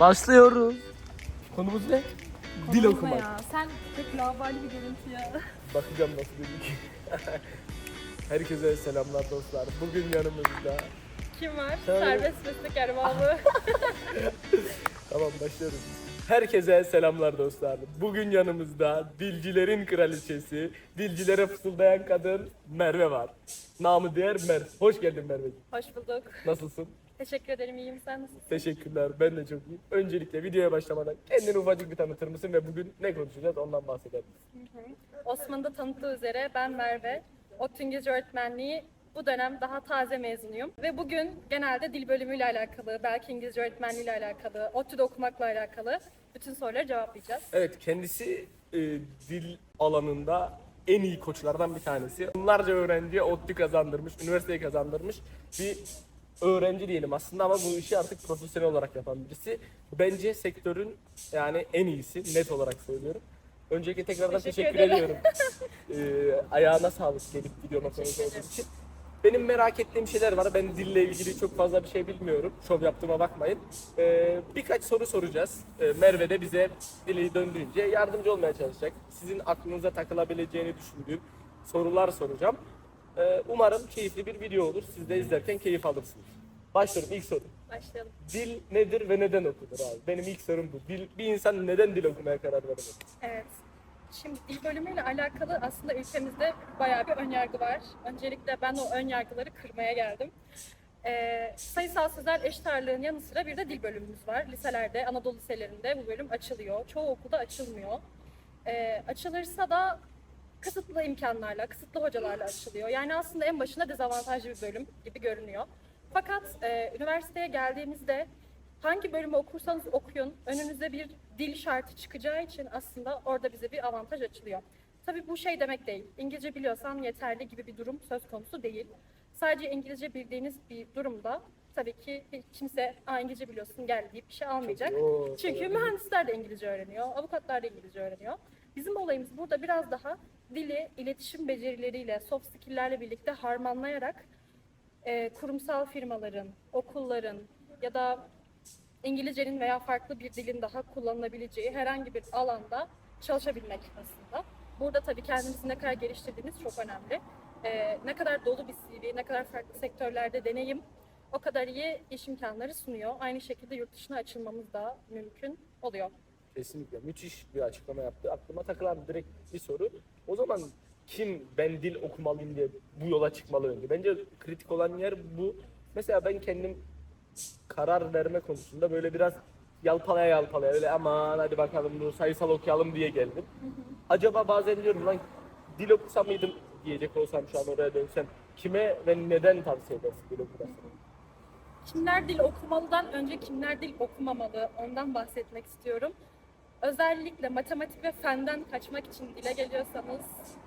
Başlıyoruz. Konumuz ne? Dil Konuşma okumak. Ya. Sen pek lavabali bir görüntü ya. Bakacağım nasıl dedik. Herkese selamlar dostlar. Bugün yanımızda. Kim var? Sen- Serbest meslek erbabı. Tamam başlıyoruz. Herkese selamlar dostlar. Bugün yanımızda dilcilerin kraliçesi, dilcilere fısıldayan kadın Merve var. Namı diğer Mer. Hoş geldin Merveciğim. Hoş bulduk. Nasılsın? Teşekkür ederim. İyiyim. Sen nasılsın? Teşekkürler. Ben de çok iyiyim. Öncelikle videoya başlamadan kendini ufacık bir tanıtır mısın ve bugün ne konuşacağız ondan bahsedelim. Osman'ın da tanıttığı üzere ben Merve. ODTÜ İngilizce öğretmenliği bu dönem daha taze mezunuyum. Ve bugün genelde dil bölümüyle alakalı, belki İngilizce öğretmenliğiyle alakalı, ODTÜ'de okumakla alakalı bütün soruları cevaplayacağız. Evet kendisi e, dil alanında en iyi koçlardan bir tanesi. Onlarca öğrenciye ODTÜ kazandırmış, üniversiteyi kazandırmış bir öğrenci diyelim aslında ama bu işi artık profesyonel olarak yapan birisi. Bence sektörün yani en iyisi net olarak söylüyorum. Öncelikle tekrardan Teşekkür teşekkür, ediyorum. Ee, ayağına sağlık gelip videoma konuk Teşekkür olduğun ederim. için. Benim merak ettiğim şeyler var. Ben dille ilgili çok fazla bir şey bilmiyorum. Şov yaptığıma bakmayın. Ee, birkaç soru soracağız. Ee, Merve de bize dili döndüğünce yardımcı olmaya çalışacak. Sizin aklınıza takılabileceğini düşündüğüm sorular soracağım. Ee, umarım keyifli bir video olur. Siz de izlerken keyif alırsınız. Başlıyorum ilk soru. Başlayalım. Dil nedir ve neden okunur abi? Benim ilk sorum bu. Dil, bir insan neden dil okumaya karar verir? Evet. Şimdi dil bölümüyle alakalı aslında ülkemizde bayağı bir önyargı var. Öncelikle ben o önyargıları kırmaya geldim. Ee, sayısal sözel eşit ağırlığın yanı sıra bir de dil bölümümüz var. Liselerde, Anadolu liselerinde bu bölüm açılıyor. Çoğu okulda açılmıyor. Ee, açılırsa da kısıtlı imkanlarla, kısıtlı hocalarla açılıyor. Yani aslında en başında dezavantajlı bir bölüm gibi görünüyor. Fakat e, üniversiteye geldiğimizde hangi bölümü okursanız okuyun, önünüze bir dil şartı çıkacağı için aslında orada bize bir avantaj açılıyor. Tabii bu şey demek değil. İngilizce biliyorsan yeterli gibi bir durum söz konusu değil. Sadece İngilizce bildiğiniz bir durumda tabii ki kimse Aa, İngilizce biliyorsun gel deyip bir şey almayacak. Oo, Çünkü evet. mühendisler de İngilizce öğreniyor, avukatlar da İngilizce öğreniyor. Bizim olayımız burada biraz daha dili iletişim becerileriyle, soft skill'lerle birlikte harmanlayarak e, kurumsal firmaların, okulların ya da İngilizcenin veya farklı bir dilin daha kullanılabileceği herhangi bir alanda çalışabilmek aslında. Burada tabii kendimizi ne kadar geliştirdiğimiz çok önemli. E, ne kadar dolu bir CV, ne kadar farklı sektörlerde deneyim o kadar iyi iş imkanları sunuyor. Aynı şekilde yurt dışına açılmamız da mümkün oluyor. Kesinlikle müthiş bir açıklama yaptı. Aklıma takılan direkt bir soru. O zaman kim ben dil okumalıyım diye bu yola çıkmalı önce? Bence kritik olan yer bu. Mesela ben kendim karar verme konusunda böyle biraz yalpalaya yalpalaya öyle aman hadi bakalım bunu sayısal okuyalım diye geldim. Acaba bazen diyorum lan dil okusam mıydım diyecek olsam şu an oraya dönsem kime ve neden tavsiye edersin dil okumasını? Kimler dil okumalıdan önce kimler dil okumamalı ondan bahsetmek istiyorum. Özellikle matematik ve fenden kaçmak için dile geliyorsanız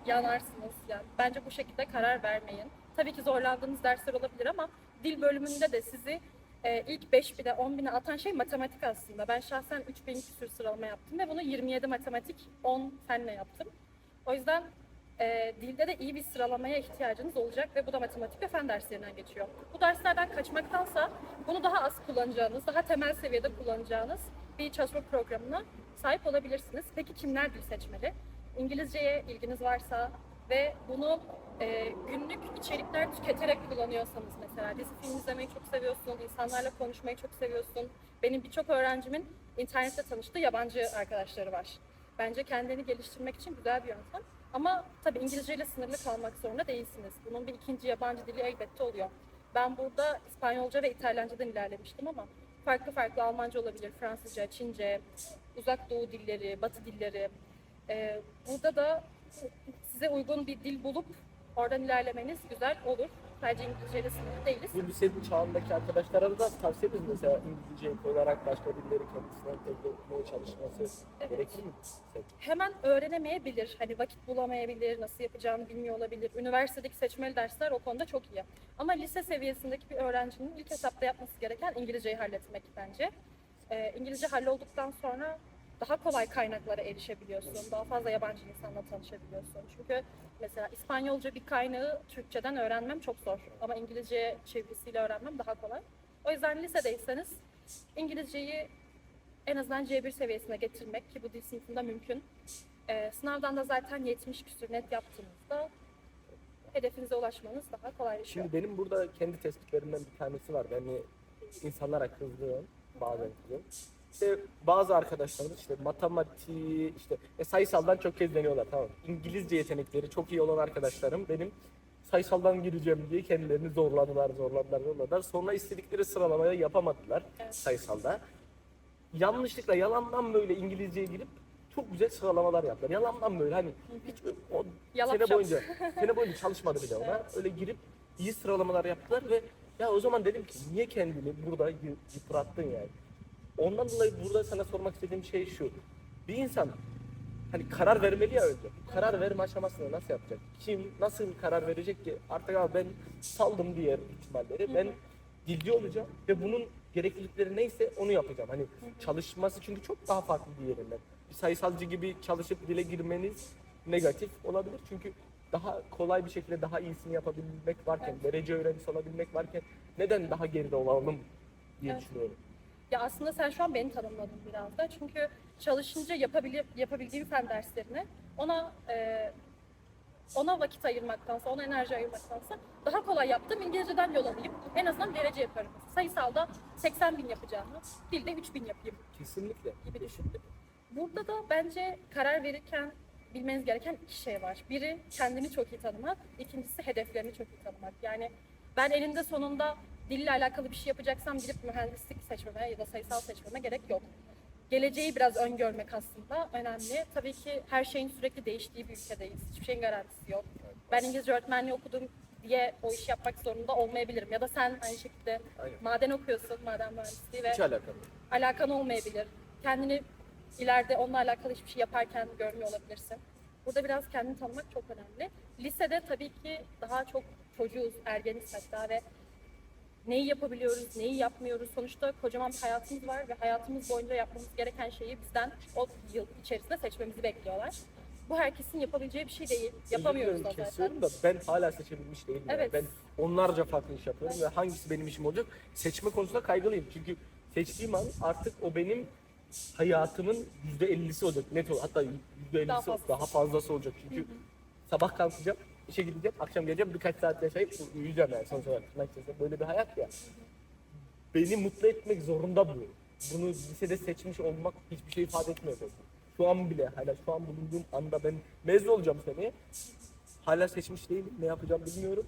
yanarsınız. Yani bence bu şekilde karar vermeyin. Tabii ki zorlandığınız dersler olabilir ama dil bölümünde de sizi e, ilk 5 bine 10 bine atan şey matematik aslında. Ben şahsen 3000 küsür sıralama yaptım ve bunu 27 matematik 10 fenle yaptım. O yüzden e, dilde de iyi bir sıralamaya ihtiyacınız olacak ve bu da matematik ve fen derslerinden geçiyor. Bu derslerden kaçmaktansa bunu daha az kullanacağınız, daha temel seviyede kullanacağınız bir çalışma programına sahip olabilirsiniz. Peki kimler dil seçmeli? İngilizceye ilginiz varsa ve bunu e, günlük içerikler tüketerek kullanıyorsanız mesela dizi film izlemeyi çok seviyorsun, insanlarla konuşmayı çok seviyorsun. Benim birçok öğrencimin internette tanıştığı yabancı arkadaşları var. Bence kendini geliştirmek için güzel bir yöntem. Ama tabii İngilizceyle sınırlı kalmak zorunda değilsiniz. Bunun bir ikinci yabancı dili elbette oluyor. Ben burada İspanyolca ve İtalyancadan ilerlemiştim ama farklı farklı Almanca olabilir, Fransızca, Çince, uzak doğu dilleri, batı dilleri. Ee, burada da size uygun bir dil bulup oradan ilerlemeniz güzel olur. Sadece İngilizceyle sınırlı değiliz. Bu lisenin çağındaki arkadaşlara da tavsiye ederiz mesela İngilizceyi koyarak başka dilleri kendisine etmeye çalışması Evet. gerekir mi? hemen öğrenemeyebilir. Hani vakit bulamayabilir, nasıl yapacağını bilmiyor olabilir. Üniversitedeki seçmeli dersler o konuda çok iyi. Ama lise seviyesindeki bir öğrencinin ilk etapta yapması gereken İngilizceyi halletmek bence. Ee, İngilizce hallolduktan sonra daha kolay kaynaklara erişebiliyorsun. Daha fazla yabancı insanla tanışabiliyorsun. Çünkü mesela İspanyolca bir kaynağı Türkçeden öğrenmem çok zor. Ama İngilizce çevirisiyle öğrenmem daha kolay. O yüzden lisedeyseniz İngilizceyi en azından C1 seviyesine getirmek ki bu dil sınıfında mümkün. Ee, sınavdan da zaten 70 küsur net yaptığınızda hedefinize ulaşmanız daha kolaylaşıyor. Şimdi benim burada kendi tespitlerimden bir tanesi var. Yani insanlara kızdığım, bazen kızdığım. İşte bazı arkadaşlarımız işte matematiği, işte e, sayısaldan çok kez deniyorlar tamam. İngilizce yetenekleri çok iyi olan arkadaşlarım benim sayısaldan gireceğim diye kendilerini zorladılar, zorladılar, zorladılar. Sonra istedikleri sıralamaya yapamadılar Evet. sayısalda. Yanlışlıkla, yalandan böyle İngilizceye girip çok güzel sıralamalar yaptılar. Yalandan böyle hani hiç o Yalap sene boyunca sene boyunca çalışmadı bile ona. Öyle girip iyi sıralamalar yaptılar ve ya o zaman dedim ki niye kendini burada yı- yıprattın yani? Ondan dolayı burada sana sormak istediğim şey şu. Bir insan hani karar vermeli ya önce. Karar verme aşamasını nasıl yapacak? Kim nasıl karar verecek ki? Artık abi ben saldım diğer ihtimalleri. Ben dilci olacağım ve bunun gereklilikleri neyse onu yapacağım. Hani çalışması çünkü çok daha farklı diğerinden. Bir sayısalcı gibi çalışıp dile girmeniz negatif olabilir. Çünkü daha kolay bir şekilde daha iyisini yapabilmek varken, derece öğrencisi olabilmek varken neden daha geride olalım diye düşünüyorum. Ya aslında sen şu an beni tanımladın biraz da. Çünkü çalışınca yapabili yapabildiğim fen derslerini ona e, ona vakit ayırmaktansa, ona enerji ayırmaktansa daha kolay yaptım. İngilizceden yol alayım. En azından derece yaparım. Sayısalda 80 bin yapacağımı dilde 3 bin yapayım Kesinlikle. gibi düşündüm. Burada da bence karar verirken bilmeniz gereken iki şey var. Biri kendini çok iyi tanımak, ikincisi hedeflerini çok iyi tanımak. Yani ben eninde sonunda dille alakalı bir şey yapacaksam gidip mühendislik seçmeme ya da sayısal seçmeme gerek yok. Geleceği biraz öngörmek aslında önemli. Tabii ki her şeyin sürekli değiştiği bir ülkedeyiz. Hiçbir şeyin garantisi yok. Ben İngilizce öğretmenliği okudum diye o işi yapmak zorunda olmayabilirim. Ya da sen aynı şekilde Aynen. maden okuyorsun, maden mühendisliği ve Hiç alakalı. alakan olmayabilir. Kendini ileride onunla alakalı hiçbir şey yaparken görmüyor olabilirsin. Burada biraz kendini tanımak çok önemli. Lisede tabii ki daha çok çocuğuz, ergeniz hatta ve neyi yapabiliyoruz, neyi yapmıyoruz. Sonuçta kocaman bir hayatımız var ve hayatımız boyunca yapmamız gereken şeyi bizden o yıl içerisinde seçmemizi bekliyorlar. Bu herkesin yapabileceği bir şey değil. Yapamıyoruz Özür dilerim, zaten. kesiyorum da ben hala seçebilmiş değilim. yani. Evet. Ben onlarca farklı iş yapıyorum ve hangisi benim işim olacak? Seçme konusunda kaygılıyım. Çünkü seçtiğim an artık o benim hayatımın %50'si olacak. Net ol. Hatta %50'si Daha daha, fazlası. fazlası olacak. Çünkü sabah kalkacağım, işe gideceğim, akşam geleceğim, birkaç saat yaşayıp uyuyacağım yani sonuç olarak. tırnak içerisinde. Böyle bir hayat ya. Beni mutlu etmek zorunda bu. Bunu lisede seçmiş olmak hiçbir şey ifade etmiyor. zaten. Şu an bile, hala şu an bulunduğum anda ben mezun olacağım seneye. Hala seçmiş değilim, ne yapacağım bilmiyorum.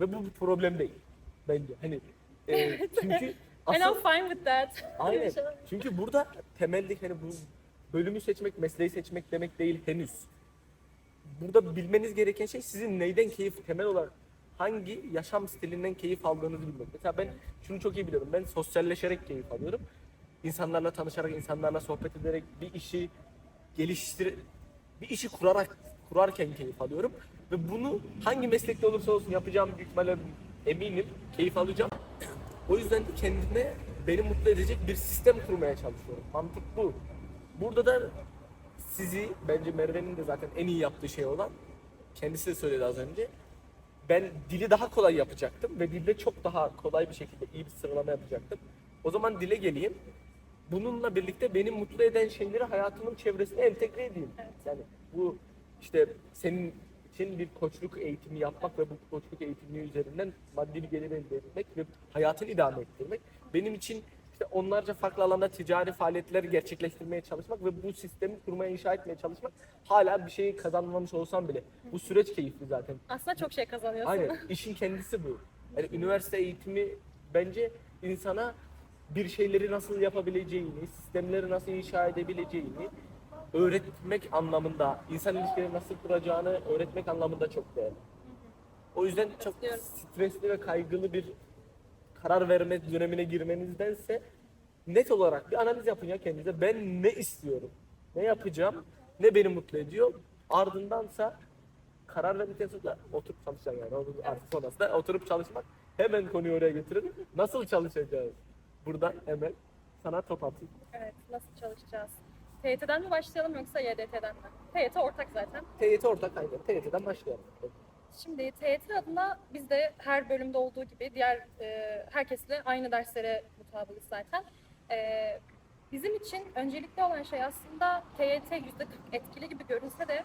Ve bu bir problem değil bence. Hani e, çünkü And I'm fine with that. aynen. Çünkü burada temelde hani bu bölümü seçmek, mesleği seçmek demek değil henüz. Burada bilmeniz gereken şey sizin neyden keyif temel olarak hangi yaşam stilinden keyif aldığınızı bilmek. Mesela ben şunu çok iyi biliyorum. Ben sosyalleşerek keyif alıyorum. İnsanlarla tanışarak, insanlarla sohbet ederek bir işi geliştir bir işi kurarak kurarken keyif alıyorum ve bunu hangi meslekte olursa olsun yapacağım büyük ihtimalle eminim keyif alacağım. O yüzden de kendime beni mutlu edecek bir sistem kurmaya çalışıyorum. Mantık bu. Burada da sizi bence Merve'nin de zaten en iyi yaptığı şey olan kendisi de söyledi az önce. Ben dili daha kolay yapacaktım ve dilde çok daha kolay bir şekilde iyi bir sıralama yapacaktım. O zaman dile geleyim. Bununla birlikte beni mutlu eden şeyleri hayatımın çevresine entegre edeyim. Evet. Yani bu işte senin için bir koçluk eğitimi yapmak ve bu koçluk eğitimi üzerinden maddi bir gelir elde etmek ve hayatını idame ettirmek. Benim için işte onlarca farklı alanda ticari faaliyetler gerçekleştirmeye çalışmak ve bu sistemi kurmaya, inşa etmeye çalışmak hala bir şey kazanmamış olsam bile bu süreç keyifli zaten. Aslında çok şey kazanıyorsun. Aynen. İşin kendisi bu. Yani üniversite eğitimi bence insana bir şeyleri nasıl yapabileceğini, sistemleri nasıl inşa edebileceğini öğretmek anlamında, insan ilişkileri nasıl kuracağını öğretmek anlamında çok değerli. O yüzden çok stresli ve kaygılı bir karar verme dönemine girmenizdense net olarak bir analiz yapın ya kendinize. Ben ne istiyorum? Ne yapacağım? Ne beni mutlu ediyor? Ardındansa karar verdikten sonra oturup çalışacaksın yani. Onun artık sonrasında oturup çalışmak hemen konuyu oraya getirin. Nasıl çalışacağız? Buradan hemen sana top atayım. Evet, nasıl çalışacağız? TYT'den mi başlayalım yoksa YDT'den mi? TYT ortak zaten. TYT ortak aynen. TYT'den başlayalım. Şimdi TYT adına biz de her bölümde olduğu gibi diğer e, herkesle aynı derslere mutabığız zaten. E, Bizim için öncelikli olan şey aslında TYT %40 etkili gibi görünse de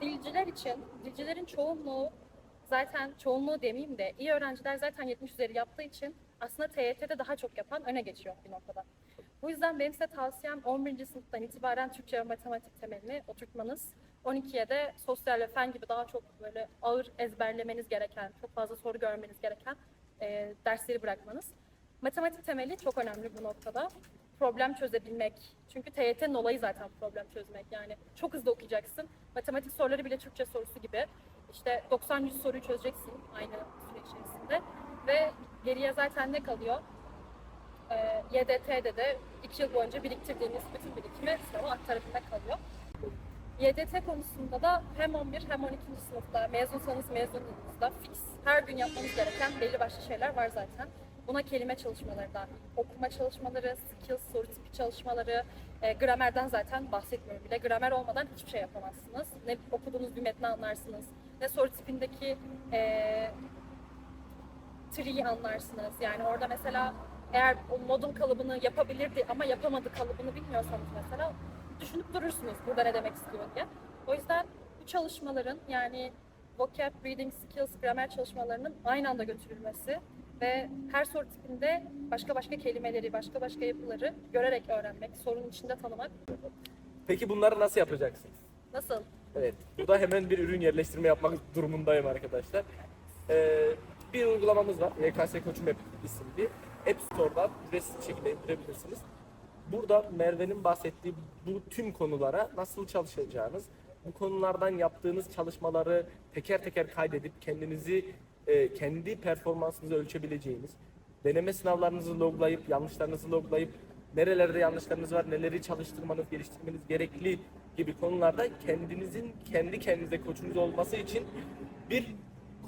dilciler için, dilcilerin çoğunluğu zaten çoğunluğu demeyeyim de iyi öğrenciler zaten 70 üzeri yaptığı için aslında TYT'de daha çok yapan öne geçiyor bir noktada. Bu yüzden benim size tavsiyem 11. sınıftan itibaren Türkçe ve matematik temelini oturtmanız. 12'ye de sosyal ve fen gibi daha çok böyle ağır ezberlemeniz gereken, çok fazla soru görmeniz gereken e, dersleri bırakmanız. Matematik temeli çok önemli bu noktada. Problem çözebilmek. Çünkü TYT'nin olayı zaten problem çözmek. Yani çok hızlı okuyacaksın. Matematik soruları bile Türkçe sorusu gibi. İşte 90-100 soruyu çözeceksin aynı süre içerisinde. Ve geriye zaten ne kalıyor? Ee, YDT'de de 2 yıl boyunca biriktirdiğimiz bütün birikimi sınava aktarabilmek kalıyor. YDT konusunda da hem 11 hem 12. sınıfta mezunsanız mezunluğunuzda fix her gün yapmanız gereken belli başlı şeyler var zaten. Buna kelime çalışmaları da, okuma çalışmaları, skills, soru tipi çalışmaları, e, gramerden zaten bahsetmiyorum bile. Gramer olmadan hiçbir şey yapamazsınız. Ne okuduğunuz bir metni anlarsınız, ne soru tipindeki e, tree'yi anlarsınız. Yani orada mesela eğer o model kalıbını yapabilirdi ama yapamadı kalıbını bilmiyorsanız mesela düşünüp durursunuz burada ne demek istiyor diye. O yüzden bu çalışmaların yani vocab, reading skills, gramer çalışmalarının aynı anda götürülmesi ve her soru tipinde başka başka kelimeleri, başka başka yapıları görerek öğrenmek, sorunun içinde tanımak Peki bunları nasıl yapacaksınız? nasıl? Evet. Burada hemen bir ürün yerleştirme yapmak durumundayım arkadaşlar. Ee, bir uygulamamız var. YKS Koçum App isimli. App Store'dan ücretsiz şekilde indirebilirsiniz. Burada Merve'nin bahsettiği bu tüm konulara nasıl çalışacağınız, bu konulardan yaptığınız çalışmaları teker teker kaydedip kendinizi e, kendi performansınızı ölçebileceğiniz, deneme sınavlarınızı loglayıp, yanlışlarınızı loglayıp, nerelerde yanlışlarınız var, neleri çalıştırmanız, geliştirmeniz gerekli gibi konularda kendinizin kendi kendinize koçunuz olması için bir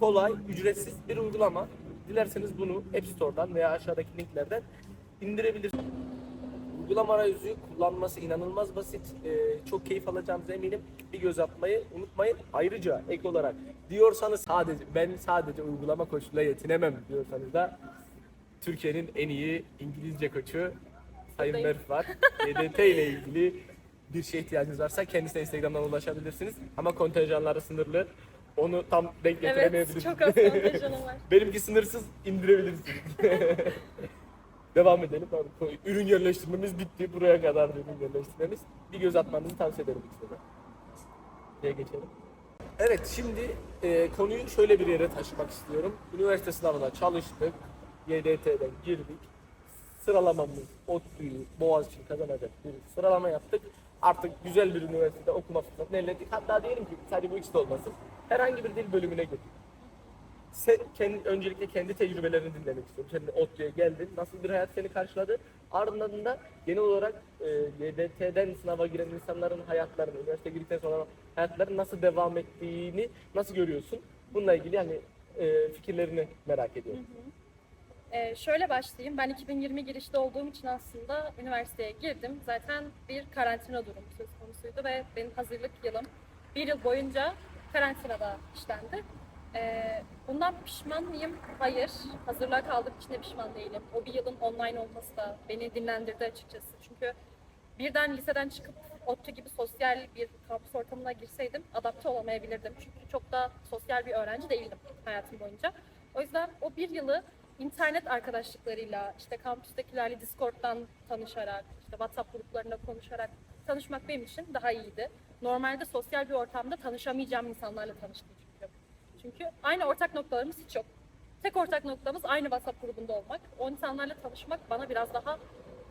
kolay, ücretsiz bir uygulama. Dilerseniz bunu App Store'dan veya aşağıdaki linklerden indirebilirsiniz. Uygulama arayüzü kullanması inanılmaz basit. Ee, çok keyif alacağınıza eminim. Bir göz atmayı unutmayın. Ayrıca ek olarak diyorsanız sadece ben sadece uygulama koçuyla yetinemem diyorsanız da Türkiye'nin en iyi İngilizce koçu Sayın. Merf var. YDT ile ilgili bir şey ihtiyacınız varsa kendisine Instagram'dan ulaşabilirsiniz. Ama kontenjanları sınırlı. Onu tam denk Evet, getiremeyebilirsiniz. çok az kontenjanım var. Benimki sınırsız indirebilirsiniz. Devam edelim. Ürün yerleştirmemiz bitti. Buraya kadar ürün yerleştirmemiz. Bir göz atmanızı tavsiye ederim size. Diye geçelim. Evet şimdi e, konuyu şöyle bir yere taşımak istiyorum. Üniversite sınavına çalıştık. YDT'den girdik. Sıralamamız ODTÜ'yü, Boğaziçi'ni kazanacak bir sıralama yaptık. Artık güzel bir üniversitede okuma fırsatını elde ettik. Hatta diyelim ki sadece bu ikisi olmasın. Herhangi bir dil bölümüne girdik sen kendi, öncelikle kendi tecrübelerini dinlemek istiyorum. Sen ODTÜ'ye geldin. Nasıl bir hayat seni karşıladı? Ardından da genel olarak e, YDT'den sınava giren insanların hayatlarını, üniversite girdikten sonra hayatlarının nasıl devam ettiğini nasıl görüyorsun? Bununla ilgili yani e, fikirlerini merak ediyorum. Ee, şöyle başlayayım. Ben 2020 girişte olduğum için aslında üniversiteye girdim. Zaten bir karantina durumu söz konusuydu ve benim hazırlık yılım bir yıl boyunca karantinada işlendi. Ee, bundan pişman mıyım? Hayır. Hazırlığa kaldığım için de pişman değilim. O bir yılın online olması da beni dinlendirdi açıkçası. Çünkü birden liseden çıkıp ODTÜ gibi sosyal bir kampüs ortamına girseydim adapte olamayabilirdim. Çünkü çok da sosyal bir öğrenci değildim hayatım boyunca. O yüzden o bir yılı internet arkadaşlıklarıyla, işte kampüstekilerle Discord'dan tanışarak, işte WhatsApp gruplarında konuşarak tanışmak benim için daha iyiydi. Normalde sosyal bir ortamda tanışamayacağım insanlarla tanıştım çünkü. Aynı ortak noktalarımız hiç yok. Tek ortak noktamız aynı WhatsApp grubunda olmak. O insanlarla tanışmak bana biraz daha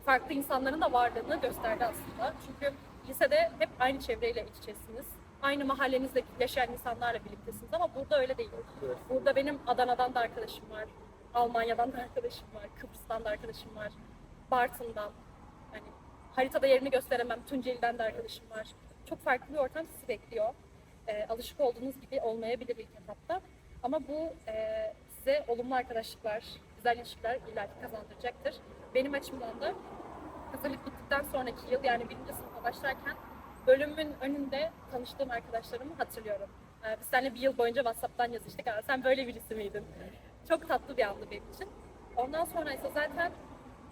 farklı insanların da varlığını gösterdi aslında. Çünkü lisede hep aynı çevreyle iç içesiniz. Aynı mahallenizde yaşayan insanlarla birliktesiniz ama burada öyle değil. Burada benim Adana'dan da arkadaşım var. Almanya'dan da arkadaşım var. Kıbrıs'tan da arkadaşım var. Bartın'dan. Hani haritada yerini gösteremem. Tunceli'den de arkadaşım var. Çok farklı bir ortam sizi bekliyor. Ee, alışık olduğunuz gibi olmayabilir ilk etapta. Ama bu e, size olumlu arkadaşlıklar, güzel ilişkiler illaki kazandıracaktır. Benim açımdan da hazırlık bittikten sonraki yıl yani birinci sınıfa başlarken bölümün önünde tanıştığım arkadaşlarımı hatırlıyorum. Ee, biz seninle bir yıl boyunca WhatsApp'tan yazıştık. Sen böyle birisi miydin? Çok tatlı bir andı benim için. Ondan sonra ise zaten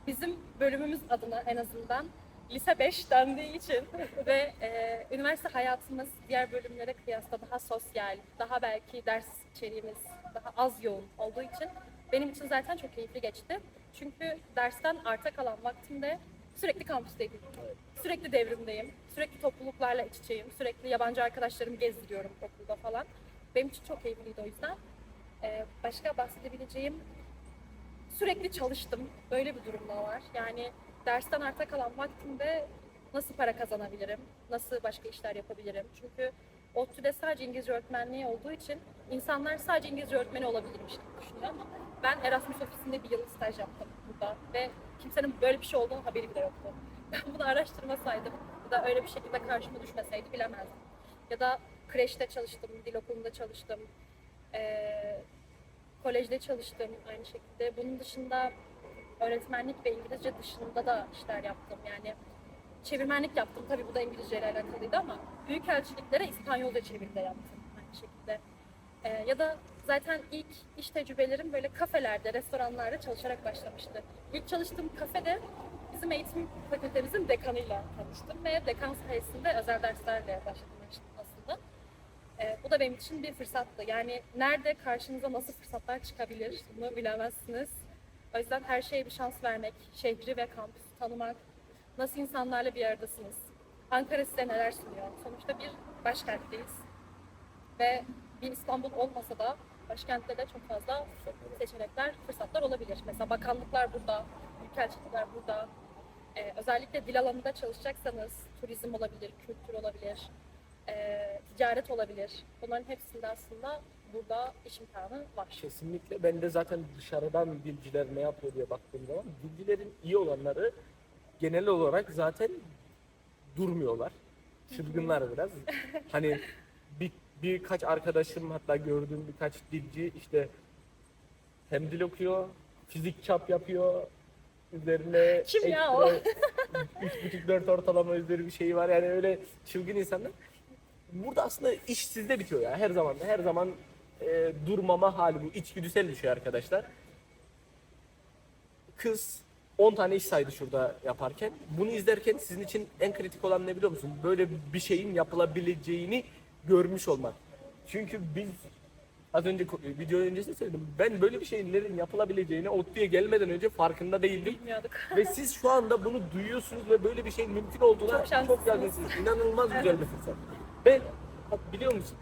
bizim bölümümüz adına en azından lise 5 dendiği için ve e, üniversite hayatımız diğer bölümlere kıyasla daha sosyal, daha belki ders içeriğimiz daha az yoğun olduğu için benim için zaten çok keyifli geçti. Çünkü dersten arta kalan vaktimde sürekli kampüsteydim. Sürekli devrimdeyim. Sürekli topluluklarla iç içeyim. Sürekli yabancı arkadaşlarımı gezdiriyorum okulda falan. Benim için çok keyifliydi o yüzden. Ee, başka bahsedebileceğim sürekli çalıştım. Böyle bir durum da var. Yani dersten arta kalan vaktimde nasıl para kazanabilirim? Nasıl başka işler yapabilirim? Çünkü ODTÜ'de sadece İngilizce öğretmenliği olduğu için insanlar sadece İngilizce öğretmeni olabilirmiş gibi düşünüyor ama ben Erasmus ofisinde bir yıl staj yaptım burada ve kimsenin böyle bir şey olduğunu haberi bile yoktu. Ben bunu araştırmasaydım ya da öyle bir şekilde karşıma düşmeseydi bilemezdim. Ya da kreşte çalıştım, dil okulunda çalıştım, ee, kolejde çalıştım aynı şekilde. Bunun dışında öğretmenlik ve İngilizce dışında da işler yaptım. Yani çevirmenlik yaptım. Tabii bu da İngilizce ile alakalıydı ama büyükelçiliklere İspanyolca çeviri de yaptım aynı şekilde. Ee, ya da zaten ilk iş tecrübelerim böyle kafelerde, restoranlarda çalışarak başlamıştı. İlk çalıştığım kafede bizim eğitim fakültemizin dekanıyla tanıştım ve dekan sayesinde özel derslerle başladım aslında. Ee, bu da benim için bir fırsattı. Yani nerede karşınıza nasıl fırsatlar çıkabilir bunu bilemezsiniz. O yüzden her şeye bir şans vermek, şehri ve kampüsü tanımak, nasıl insanlarla bir aradasınız. Ankara size neler sunuyor? Sonuçta bir başkentteyiz. Ve bir İstanbul olmasa da başkentte de çok fazla seçenekler, fırsatlar olabilir. Mesela bakanlıklar burada, büyükelçilikler burada. Ee, özellikle dil alanında çalışacaksanız turizm olabilir, kültür olabilir, ee, ticaret olabilir. Bunların hepsinde aslında burada iş imkanı var. Kesinlikle. Ben de zaten dışarıdan dilciler ne yapıyor diye baktığım zaman dilcilerin iyi olanları genel olarak zaten durmuyorlar. Çılgınlar biraz. Hani bir, birkaç arkadaşım hatta gördüğüm birkaç dilci işte hem dil okuyor, fizik çap yapıyor, üzerine Kim ya o? üç buçuk dört ortalama üzeri bir şey var yani öyle çılgın insanlar. Burada aslında iş sizde bitiyor ya her zaman her zaman e, durmama hali bu içgüdüsel bir şey arkadaşlar. Kız 10 tane iş saydı şurada yaparken. Bunu izlerken sizin için en kritik olan ne biliyor musun? Böyle bir şeyin yapılabileceğini görmüş olmak. Çünkü biz az önce video öncesi söyledim. Ben böyle bir şeylerin yapılabileceğini ODTÜ'ye gelmeden önce farkında değildim. Bilmiyorduk. Ve siz şu anda bunu duyuyorsunuz ve böyle bir şeyin mümkün olduğuna Çok çok, yakınsınız. İnanılmaz güzel bir fırsat. Bak biliyor musun?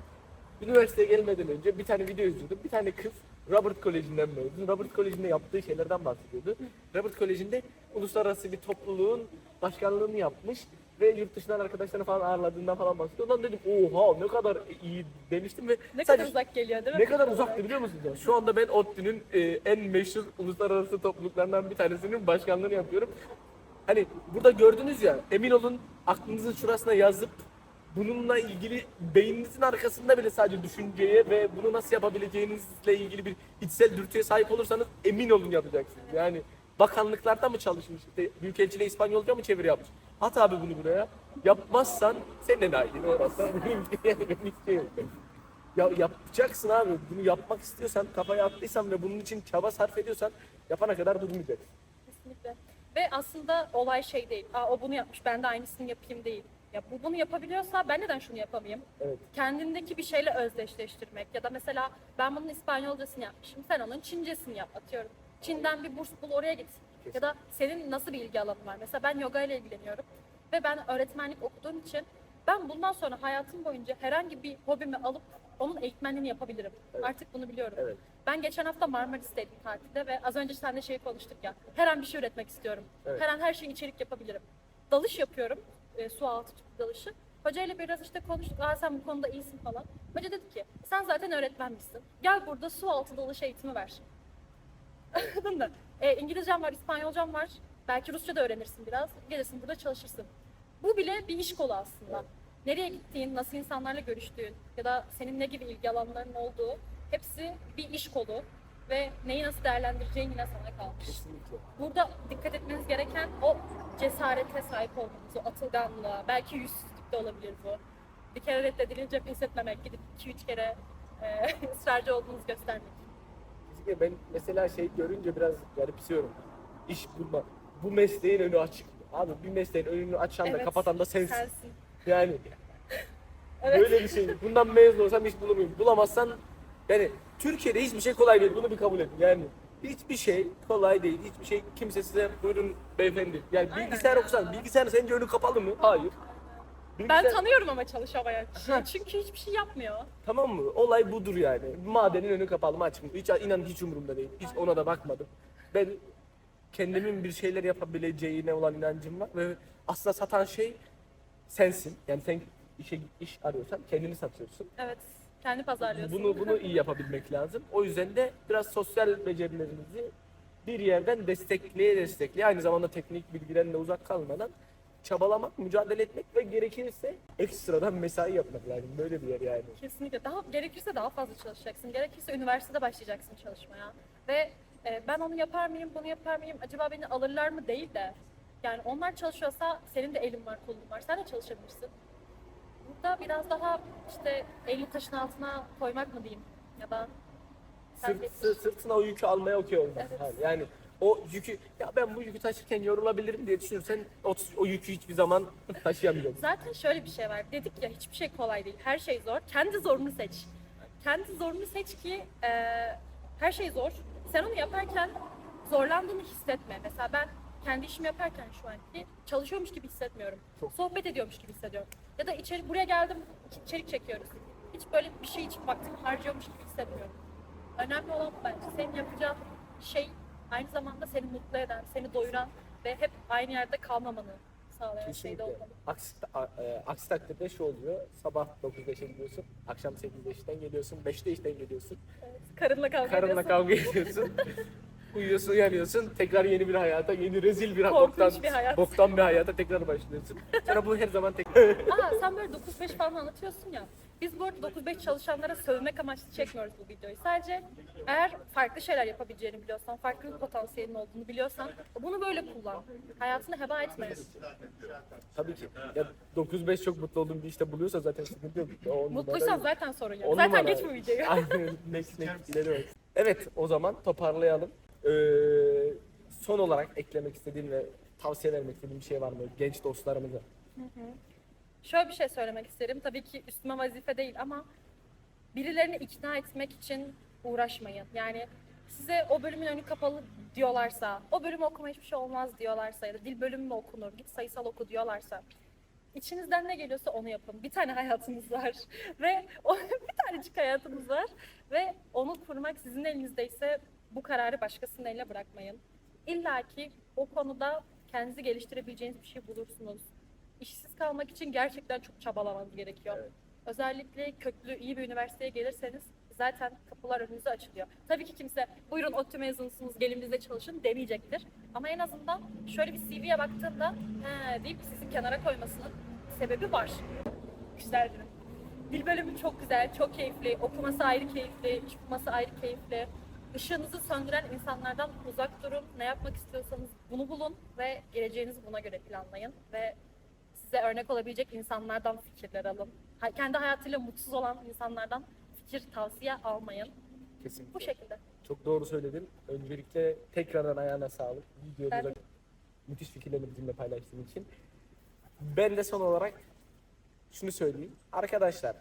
Üniversiteye gelmeden önce bir tane video izliyordum. Bir tane kız Robert Koleji'nden mezun. Robert Koleji'nde yaptığı şeylerden bahsediyordu. Robert Koleji'nde uluslararası bir topluluğun başkanlığını yapmış ve yurt dışından arkadaşlarını falan ağırladığından falan bahsediyor. Ondan dedim oha ne kadar iyi demiştim ve Ne sadece- kadar uzak geliyor değil mi? ne kadar uzaktı biliyor musunuz? Şu anda ben ODTÜ'nün e, en meşhur uluslararası topluluklarından bir tanesinin başkanlığını yapıyorum. Hani burada gördünüz ya, emin olun aklınızın şurasına yazıp bununla ilgili beyninizin arkasında bile sadece düşünceye ve bunu nasıl yapabileceğinizle ilgili bir içsel dürtüye sahip olursanız emin olun yapacaksınız. Yani bakanlıklarda mı çalışmış, işte Büyükelçiliğe İspanyolca mı çeviri yapmış? At abi bunu buraya. Yapmazsan sen de isteğim. Ya yapacaksın abi. Bunu yapmak istiyorsan, kafaya attıysan ve bunun için çaba sarf ediyorsan yapana kadar durmayacaksın. Kesinlikle. Ve aslında olay şey değil. Aa, o bunu yapmış ben de aynısını yapayım değil. Ya bu bunu yapabiliyorsa ben neden şunu yapamayayım? Evet. Kendindeki bir şeyle özdeşleştirmek ya da mesela ben bunun İspanyolcasını yapmışım. Sen onun Çincesini yap atıyorum. Çin'den bir burs bul oraya git. Ya da senin nasıl bir ilgi alanın var? Mesela ben yoga ile ilgileniyorum ve ben öğretmenlik okuduğum için ben bundan sonra hayatım boyunca herhangi bir hobimi alıp onun eğitmenliğini yapabilirim. Evet. Artık bunu biliyorum. Evet. Ben geçen hafta Marmaris'teydim tatilde ve az önce seninle şey konuştuk ya. Her an bir şey üretmek istiyorum. Evet. Her an her şeyi içerik yapabilirim. Dalış yapıyorum. E, su altı tüplü dalışı. Hocayla biraz işte konuştuk. Aa sen bu konuda iyisin falan. Hoca dedi ki sen zaten öğretmenmişsin. Gel burada su altı dalış eğitimi ver. Anladın mı? E, İngilizcem var, İspanyolcam var. Belki Rusça da öğrenirsin biraz. Gelirsin burada çalışırsın. Bu bile bir iş kolu aslında. Nereye gittiğin, nasıl insanlarla görüştüğün ya da senin ne gibi ilgi alanların olduğu hepsi bir iş kolu ve neyi nasıl değerlendireceğin yine sana kalmış. Kesinlikle. Burada dikkat etmeniz gereken o cesarete sahip olmanız, o atılganlığa, belki yüzsüzlük de olabilir bu. Bir kere reddedilince pes etmemek, gidip iki üç kere e, ısrarcı olduğunuzu göstermek. Kesinlikle ben mesela şey görünce biraz garipsiyorum. İş bulma. Bu mesleğin önü açık. Abi bir mesleğin önünü açan da Evet, kapatan da sensin. Sensin. Yani Evet. böyle bir şey. Bundan mezun olsam hiç bulamıyorum. Bulamazsan yani Türkiye'de hiçbir şey kolay değil. Bunu bir kabul edin. Yani hiçbir şey kolay değil. Hiçbir şey kimse size buyurun beyefendi. Yani Aynen bilgisayar ya. okusan bilgisayarın sence önü kapalı mı? Hayır. Ben Bilgisayar- tanıyorum ama çalışamayan kişiyi. Çünkü hiçbir şey yapmıyor. Tamam mı? Olay budur yani. Madenin önü kapalı mı açık mı? Hiç inan hiç umurumda değil. Hiç ona da bakmadım. Ben kendimin bir şeyler yapabileceğine olan inancım var ve aslında satan şey sensin. Yani sen işe iş arıyorsan kendini satıyorsun. Evet. Kendi pazarlıyorsun. Bunu bunu iyi yapabilmek lazım. O yüzden de biraz sosyal becerilerinizi bir yerden destekleye destekleye aynı zamanda teknik bilgilerle uzak kalmadan çabalamak, mücadele etmek ve gerekirse ekstradan mesai yapmak lazım. Böyle bir yer yani. Kesinlikle. Daha gerekirse daha fazla çalışacaksın. Gerekirse üniversitede başlayacaksın çalışmaya. Ve e, ben onu yapar mıyım, bunu yapar mıyım, acaba beni alırlar mı değil de. Yani onlar çalışıyorsa senin de elin var, kolun var. Sen de çalışabilirsin. Burada biraz daha işte elini taşın altına koymak mı diyeyim ya da Sırt, de- sı- sırtına o yükü almaya okey olmak. Evet. Yani, yani o yükü ya ben bu yükü taşırken yorulabilirim diye düşünürsen o, o yükü hiçbir zaman taşıyamayacaksın. Zaten şöyle bir şey var. Dedik ya hiçbir şey kolay değil. Her şey zor. Kendi zorunu seç. Kendi zorunu seç ki e, her şey zor. Sen onu yaparken zorlandığını hissetme. Mesela ben kendi işimi yaparken şu anki çalışıyormuş gibi hissetmiyorum. Çok- Sohbet ediyormuş gibi hissediyorum. Ya da içeri buraya geldim içerik çekiyoruz. Hiç böyle bir şey için vaktimi harcıyormuş gibi hissetmiyorum. Önemli olan bu bence. Senin yapacağın şey aynı zamanda seni mutlu eden, seni doyuran ve hep aynı yerde kalmamanı sağlayan şey de olmalı. Aksi, a- e, aksi takdirde şu oluyor. Sabah 9-5'e gidiyorsun. Akşam 8'de işten geliyorsun. 5'te işten geliyorsun. Karınla kavga Karınla ediyorsun. kavga ediyorsun. Uyuyorsun, uyanıyorsun. Tekrar yeni bir hayata, yeni rezil bir Korkunç boktan, bir hayat. boktan bir hayata tekrar başlıyorsun. Sonra bu her zaman tekrar... Aa sen böyle 9-5 falan anlatıyorsun ya. Biz bu arada 9-5 çalışanlara sövmek amaçlı çekmiyoruz bu videoyu. Sadece eğer farklı şeyler yapabileceğini biliyorsan, farklı bir potansiyelin olduğunu biliyorsan bunu böyle kullan. Hayatını heba etme. Tabii ki. Ya 9-5 çok mutlu olduğum bir işte buluyorsa zaten sıkıntı yok. O Mutluysan numara- zaten sorun yok. on Zaten numara. geç bu videoyu. Aynen. Next next ileri bak. Evet o zaman toparlayalım. Ee, son olarak eklemek istediğin ve tavsiye vermek istediğin bir şey var mı genç dostlarımıza? Şöyle bir şey söylemek isterim. Tabii ki üstüme vazife değil ama birilerini ikna etmek için uğraşmayın. Yani size o bölümün önü kapalı diyorlarsa, o bölümü okuma hiçbir şey olmaz diyorlarsa ya da dil bölümü mü okunur, git sayısal oku diyorlarsa içinizden ne geliyorsa onu yapın. Bir tane hayatınız var ve o bir tanecik hayatınız var ve onu kurmak sizin elinizdeyse bu kararı başkasının eline bırakmayın. İlla ki o konuda kendinizi geliştirebileceğiniz bir şey bulursunuz. İşsiz kalmak için gerçekten çok çabalamanız gerekiyor. Evet. Özellikle köklü iyi bir üniversiteye gelirseniz zaten kapılar önünüze açılıyor. Tabii ki kimse buyurun ODTÜ mezunsunuz gelin bizde çalışın demeyecektir. Ama en azından şöyle bir CV'ye baktığında he deyip sizi kenara koymasının sebebi var. Güzeldir. Dil bölümü çok güzel, çok keyifli. Okuması ayrı keyifli, iş bulması ayrı keyifli. Işığınızı söndüren insanlardan uzak durun. Ne yapmak istiyorsanız bunu bulun ve geleceğinizi buna göre planlayın. Ve size örnek olabilecek insanlardan fikirler alın. Ha- Kendi hayatıyla mutsuz olan insanlardan fikir, tavsiye almayın. Kesinlikle. Bu şekilde. Çok doğru söyledin. Öncelikle tekrardan ayağına sağlık. Videoda Ben- müthiş fikirlerini bizimle paylaştığın için. Ben de son olarak şunu söyleyeyim. Arkadaşlar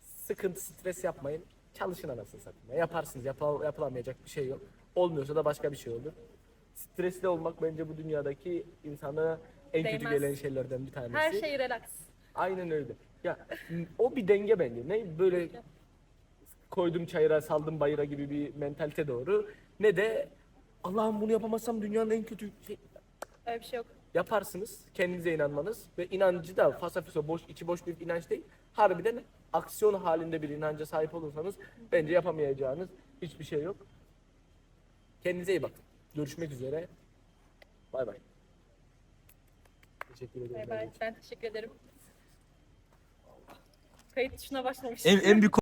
sıkıntı, stres yapmayın. Çalışın anasını satayım. Ya Yaparsınız. Yapı- yapılamayacak bir şey yok. Olmuyorsa da başka bir şey olur. Stresli olmak bence bu dünyadaki insana en kötü Değmez. gelen şeylerden bir tanesi. Her şey relax. Aynen öyle. Ya o bir denge bence. Ne böyle koydum çayıra saldım bayıra gibi bir mentalite doğru. Ne de Allah'ım bunu yapamazsam dünyanın en kötü şey Öyle bir şey yok. yaparsınız. Kendinize inanmanız ve inancı da fasafiso boş içi boş bir inanç değil. Harbiden aksiyon halinde bir inanca sahip olursanız bence yapamayacağınız hiçbir şey yok. Kendinize iyi bakın. Görüşmek üzere. Bay bay. Teşekkür ederim. Bay bay. Ben teşekkür ederim. Kayıt tuşuna başlamış. En, en büyük